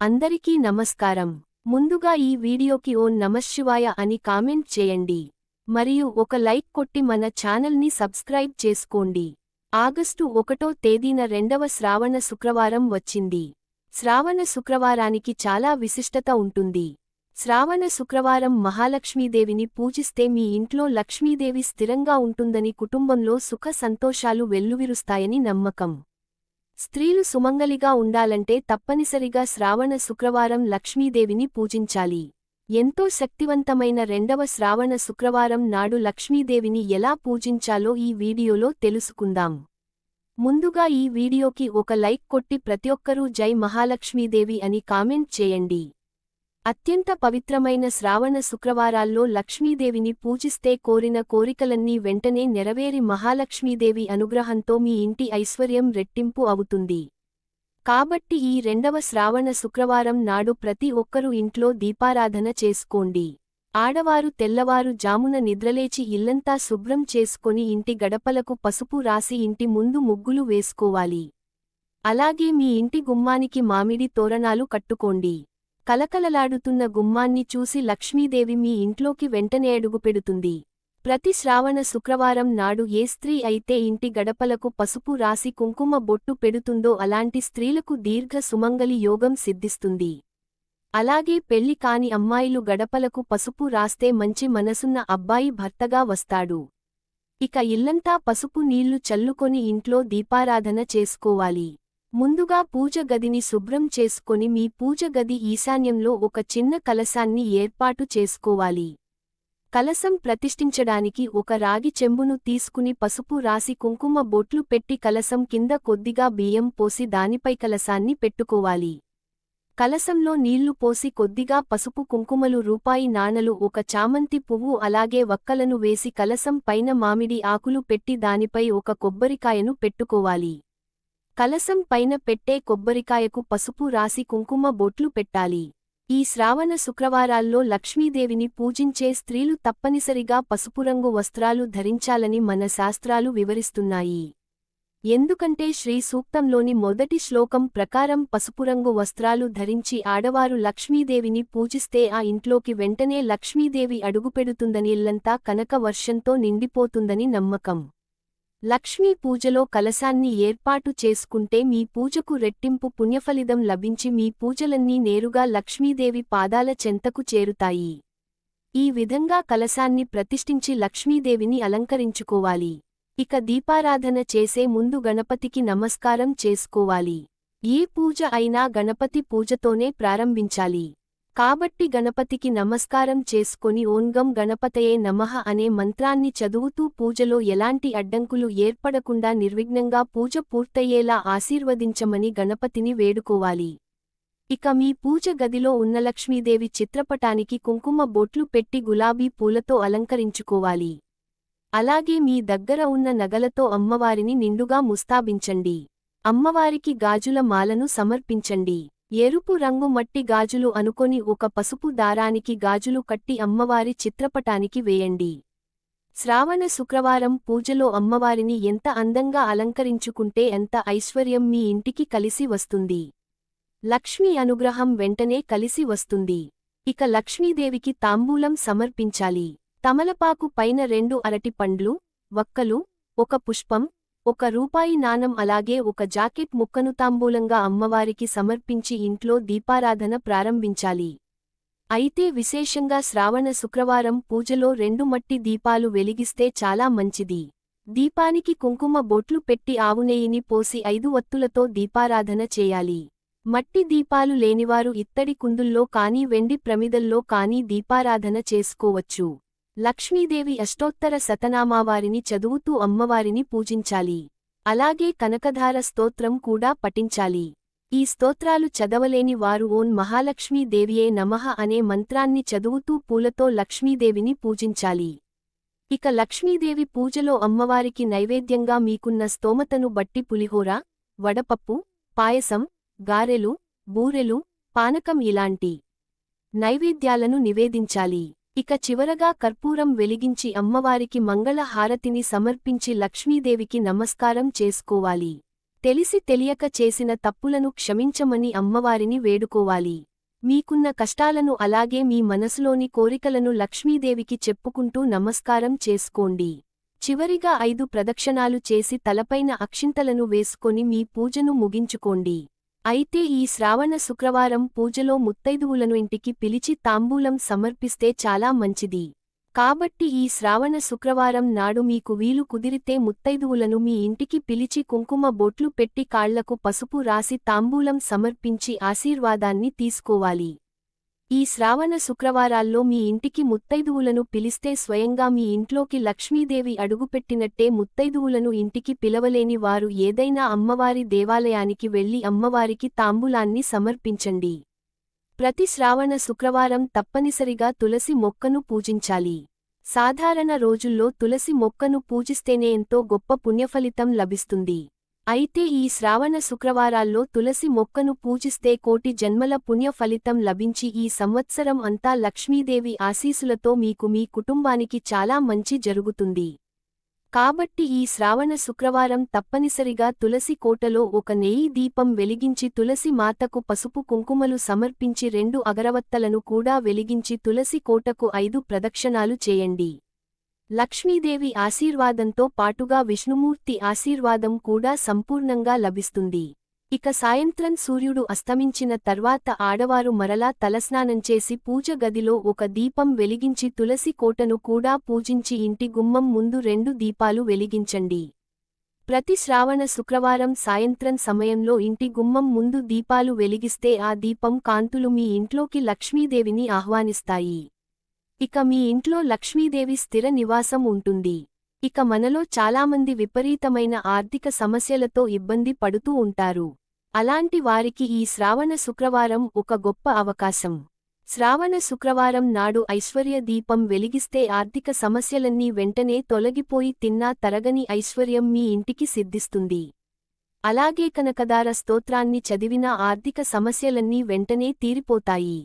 అందరికీ నమస్కారం. ముందుగా ఈ వీడియోకి ఓ నమశివాయ అని కామెంట్ చేయండి. మరియు ఒక లైక్ కొట్టి మన ఛానల్ని సబ్స్క్రైబ్ చేసుకోండి. ఆగస్టు ఒకటో తేదీన రెండవ శ్రావణ శుక్రవారం వచ్చింది. శ్రావణ శుక్రవారానికి చాలా విశిష్టత ఉంటుంది. శ్రావణ శుక్రవారం మహాలక్ష్మీదేవిని పూజిస్తే మీ ఇంట్లో లక్ష్మీదేవి స్థిరంగా ఉంటుందని కుటుంబంలో సుఖ సంతోషాలు వెల్లువిరుస్తాయని నమ్మకం. స్త్రీలు సుమంగలిగా ఉండాలంటే తప్పనిసరిగా శ్రావణ శుక్రవారం లక్ష్మీదేవిని పూజించాలి. ఎంతో శక్తివంతమైన రెండవ శ్రావణ శుక్రవారం నాడు లక్ష్మీదేవిని ఎలా పూజించాలో ఈ వీడియోలో తెలుసుకుందాం. ముందుగా ఈ వీడియోకి ఒక లైక్ కొట్టి ప్రతి ఒక్కరూ జై మహాలక్ష్మీదేవి అని కామెంట్ చేయండి. అత్యంత పవిత్రమైన శ్రావణ శుక్రవారాల్లో లక్ష్మీదేవిని పూజిస్తే కోరిన కోరికలన్నీ వెంటనే నెరవేరి మహాలక్ష్మీదేవి అనుగ్రహంతో మీ ఇంటి ఐశ్వర్యం రెట్టింపు అవుతుంది. కాబట్టి ఈ రెండవ శ్రావణ శుక్రవారం నాడు ప్రతి ఒక్కరూ ఇంట్లో దీపారాధన చేసుకోండి. ఆడవారు తెల్లవారు జామున నిద్రలేచి ఇల్లంతా శుభ్రం చేసుకొని ఇంటి గడపలకు పసుపు రాసి ఇంటి ముందు ముగ్గులు వేసుకోవాలి. అలాగే మీ ఇంటి గుమ్మానికి మామిడి తోరణాలు కట్టుకోండి. కలకలలాడుతున్న గుమ్మాన్ని చూసి లక్ష్మీదేవి మీ ఇంట్లోకి వెంటనే అడుగుపెడుతుంది. ప్రతి శ్రావణ శుక్రవారం నాడు ఏ స్త్రీ అయితే ఇంటి గడపలకు పసుపు రాసి కుంకుమ బొట్టు పెడుతుందో అలాంటి స్త్రీలకు దీర్ఘ సుమంగలి యోగం సిద్ధిస్తుంది. అలాగే పెళ్ళి కాని అమ్మాయిలు గడపలకు పసుపు రాస్తే మంచి మనసున్న అబ్బాయి భర్తగా వస్తాడు. ఇక ఇల్లంతా పసుపు నీళ్ళు చల్లుకొని ఇంట్లో దీపారాధన చేసుకోవాలి. ముందుగా పూజ గదిని శుభ్రం చేసుకొని మీ పూజ గది ఈశాన్యంలో ఒక చిన్న కలశాన్ని ఏర్పాటు చేసుకోవాలి. కలసం ప్రతిష్ఠించడానికి ఒక రాగి చెంబును తీసుకుని పసుపు రాసి కుంకుమ బొట్లు పెట్టి కలసం కింద కొద్దిగా బియ్యం పోసి దానిపై కలసాన్ని పెట్టుకోవాలి. కలసంలో నీళ్ళు పోసి కొద్దిగా పసుపు కుంకుమలు రూపాయి నాణలు ఒక చామంతి పువ్వు అలాగే వక్కలను వేసి కలసం పైన మామిడి ఆకులు పెట్టి దానిపై ఒక కొబ్బరికాయను పెట్టుకోవాలి. కలసం పైన పెట్టే కొబ్బరికాయకు పసుపు రాసి కుంకుమ బొట్లు పెట్టాలి. ఈ శ్రావణ శుక్రవారాల్లో లక్ష్మీదేవిని పూజించే స్త్రీలు తప్పనిసరిగా పసుపురంగు వస్త్రాలు ధరించాలని మన శాస్త్రాలు వివరిస్తున్నాయి. ఎందుకంటే శ్రీ సూక్తంలోని మొదటి శ్లోకం ప్రకారం పసుపురంగు వస్త్రాలు ధరించి ఆడవారు లక్ష్మీదేవిని పూజిస్తే ఆ ఇంట్లోకి వెంటనే లక్ష్మీదేవి అడుగుపెడుతుందని ఇల్లంతా కనక వర్షంతో నిండిపోతుందని నమ్మకం. లక్ష్మీ పూజలో కలశాన్ని ఏర్పాటు చేసుకుంటే మీ పూజకు రెట్టింపు పుణ్యఫలితం లభించి మీ పూజలన్నీ నేరుగా లక్ష్మీదేవి పాదాల చెంతకు చేరుతాయి. ఈ విధంగా కలశాన్ని ప్రతిష్ఠించి లక్ష్మీదేవిని అలంకరించుకోవాలి. ఇక దీపారాధన చేసే ముందు గణపతికి నమస్కారం చేసుకోవాలి. ఏ పూజ అయినా గణపతి పూజతోనే ప్రారంభించాలి. కాబట్టి గణపతికి నమస్కారం చేసుకొని ఓన్గం గణపతయే నమః అనే మంత్రాన్ని చదువుతూ పూజలో ఎలాంటి అడ్డంకులు ఏర్పడకుండా నిర్విఘ్నంగా పూజ పూర్తయ్యేలా ఆశీర్వదించమని గణపతిని వేడుకోవాలి. ఇక మీ పూజ గదిలో ఉన్న లక్ష్మీదేవి చిత్రపటానికి కుంకుమ బొట్లు పెట్టి గులాబీ పూలతో అలంకరించుకోవాలి. అలాగే మీ దగ్గర ఉన్న నగలతో అమ్మవారిని నిండుగా ముస్తాబించండి. అమ్మవారికి గాజుల మాలను సమర్పించండి. ఎరుపు రంగు మట్టి గాజులు అనుకొని ఒక పసుపు దారానికి గాజులు కట్టి అమ్మవారి చిత్రపటానికి వేయండి. శ్రావణ శుక్రవారం పూజలో అమ్మవారిని ఎంత అందంగా అలంకరించుకుంటే ఎంత ఐశ్వర్యం మీ ఇంటికి కలిసి వస్తుంది. లక్ష్మీ అనుగ్రహం వెంటనే కలిసి వస్తుంది. ఇక లక్ష్మీదేవికి తాంబూలం సమర్పించాలి. తమలపాకు పైన రెండు అరటి పండ్లు వక్కలు ఒక పుష్పం ఒక రూపాయి నాణం అలాగే ఒక జాకెట్ ముక్కను తాంబూలంగా అమ్మవారికి సమర్పించి ఇంట్లో దీపారాధన ప్రారంభించాలి. అయితే విశేషంగా శ్రావణ శుక్రవారం పూజలో రెండు మట్టి దీపాలు వెలిగిస్తే చాలా మంచిది. దీపానికి కుంకుమ బొట్లు పెట్టి ఆవునేయిని పోసి ఐదు వత్తులతో దీపారాధన చేయాలి. మట్టి దీపాలు లేనివారు ఇత్తడి కుందుల్లో కానీ వెండి ప్రమిదల్లో కానీ దీపారాధన చేసుకోవచ్చు. లక్ష్మీదేవి అష్టోత్తర శతనామావారిని చదువుతూ అమ్మవారిని పూజించాలి. అలాగే కనకధార స్తోత్రం కూడా పఠించాలి. ఈ స్తోత్రాలు చదవలేని వారు ఓన్ మహాలక్ష్మీదేవియే నమః అనే మంత్రాన్ని చదువుతూ పూలతో లక్ష్మీదేవిని పూజించాలి. ఇక లక్ష్మీదేవి పూజలో అమ్మవారికి నైవేద్యంగా మీకున్న స్తోమతను బట్టి పులిహోర వడపప్పు పాయసం గారెలు బూరెలు పానకం ఇలాంటి నైవేద్యాలను నివేదించాలి. ఇక చివరగా కర్పూరం వెలిగించి అమ్మవారికి మంగళ హారతిని సమర్పించి లక్ష్మీదేవికి నమస్కారం చేసుకోవాలి. తెలిసి తెలియక చేసిన తప్పులను క్షమించమని అమ్మవారిని వేడుకోవాలి. మీకున్న కష్టాలను అలాగే మీ మనసులోని కోరికలను లక్ష్మీదేవికి చెప్పుకుంటూ నమస్కారం చేసుకోండి. చివరిగా ఐదు ప్రదక్షిణాలు చేసి తలపైన అక్షింతలను వేసుకొని మీ పూజను ముగించుకోండి. అయితే ఈ శ్రావణ శుక్రవారం పూజలో ముత్తైదువులను ఇంటికి పిలిచి తాంబూలం సమర్పిస్తే చాలా మంచిది. కాబట్టి ఈ శ్రావణ శుక్రవారం నాడు మీకు వీలు కుదిరితే ముత్తైదువులను మీ ఇంటికి పిలిచి కుంకుమ బొట్లు పెట్టి కాళ్ళకు పసుపు రాసి తాంబూలం సమర్పించి ఆశీర్వాదాన్ని తీసుకోవాలి. ఈ శ్రావణ శుక్రవారాల్లో మీ ఇంటికి ముత్తైదువులను పిలిస్తే స్వయంగా మీ ఇంట్లోకి లక్ష్మీదేవి అడుగుపెట్టినట్టే ముత్తైదువులను ఇంటికి పిలవలేని వారు ఏదైనా అమ్మవారి దేవాలయానికి వెళ్ళి అమ్మవారికి తాంబూలాన్ని సమర్పించండి. ప్రతి శ్రావణ శుక్రవారం తప్పనిసరిగా తులసి మొక్కను పూజించాలి. సాధారణ రోజుల్లో తులసి మొక్కను పూజిస్తేనే ఎంతో గొప్ప పుణ్యఫలితం లభిస్తుంది. అయితే ఈ శ్రావణ శుక్రవారాల్లో తులసి మొక్కను పూజిస్తే కోటి జన్మల పుణ్య ఫలితం లభించి ఈ సంవత్సరం అంతా లక్ష్మీదేవి ఆశీసులతో మీకు మీ కుటుంబానికి చాలా మంచి జరుగుతుంది. కాబట్టి ఈ శ్రావణ శుక్రవారం తప్పనిసరిగా తులసి కోటలో ఒక నెయ్యి దీపం వెలిగించి తులసి మాతకు పసుపు కుంకుమలు సమర్పించి రెండు అగరవత్తలను కూడా వెలిగించి తులసి కోటకు ఐదు ప్రదక్షిణాలు చేయండి. లక్ష్మీదేవి ఆశీర్వాదంతో పాటుగా విష్ణుమూర్తి ఆశీర్వాదం కూడా సంపూర్ణంగా లభిస్తుంది. ఇక సాయంత్రం సూర్యుడు అస్తమించిన తర్వాత ఆడవారు మరలా తలస్నానం చేసి పూజ గదిలో ఒక దీపం వెలిగించి తులసి కోటను కూడా పూజించి ఇంటి గుమ్మం ముందు రెండు దీపాలు వెలిగించండి. ప్రతి శ్రావణ శుక్రవారం సాయంత్రం సమయంలో ఇంటి గుమ్మం ముందు దీపాలు వెలిగిస్తే ఆ దీపం కాంతులు మీ ఇంట్లోకి లక్ష్మీదేవిని ఆహ్వానిస్తాయి. ఇక మీ ఇంట్లో లక్ష్మీదేవి స్థిర నివాసం ఉంటుంది. ఇక మనలో చాలామంది విపరీతమైన ఆర్థిక సమస్యలతో ఇబ్బంది పడుతూ ఉంటారు. అలాంటి వారికి ఈ శ్రావణ శుక్రవారం ఒక గొప్ప అవకాశం. శ్రావణ శుక్రవారం నాడు ఐశ్వర్య దీపం వెలిగిస్తే ఆర్థిక సమస్యలన్నీ వెంటనే తొలగిపోయి తిన్నా తరగని ఐశ్వర్యం మీ ఇంటికి సిద్ధిస్తుంది. అలాగే కనకదార స్తోత్రాన్ని చదివినా ఆర్థిక సమస్యలన్నీ వెంటనే తీరిపోతాయి.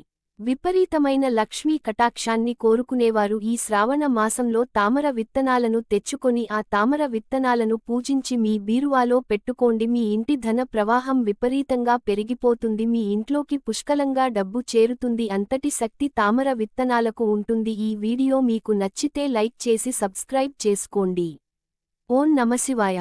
విపరీతమైన లక్ష్మీ కటాక్షాన్ని కోరుకునేవారు ఈ శ్రావణ మాసంలో తామర విత్తనాలను తెచ్చుకొని ఆ తామర విత్తనాలను పూజించి మీ బీరువాలో పెట్టుకోండి. మీ ఇంటి ధన ప్రవాహం విపరీతంగా పెరిగిపోతుంది. మీ ఇంట్లోకి పుష్కలంగా డబ్బు చేరుతుంది. అంతటి శక్తి తామర విత్తనాలకు ఉంటుంది. ఈ వీడియో మీకు నచ్చితే లైక్ చేసి సబ్స్క్రైబ్ చేసుకోండి. ఓం నమశివాయ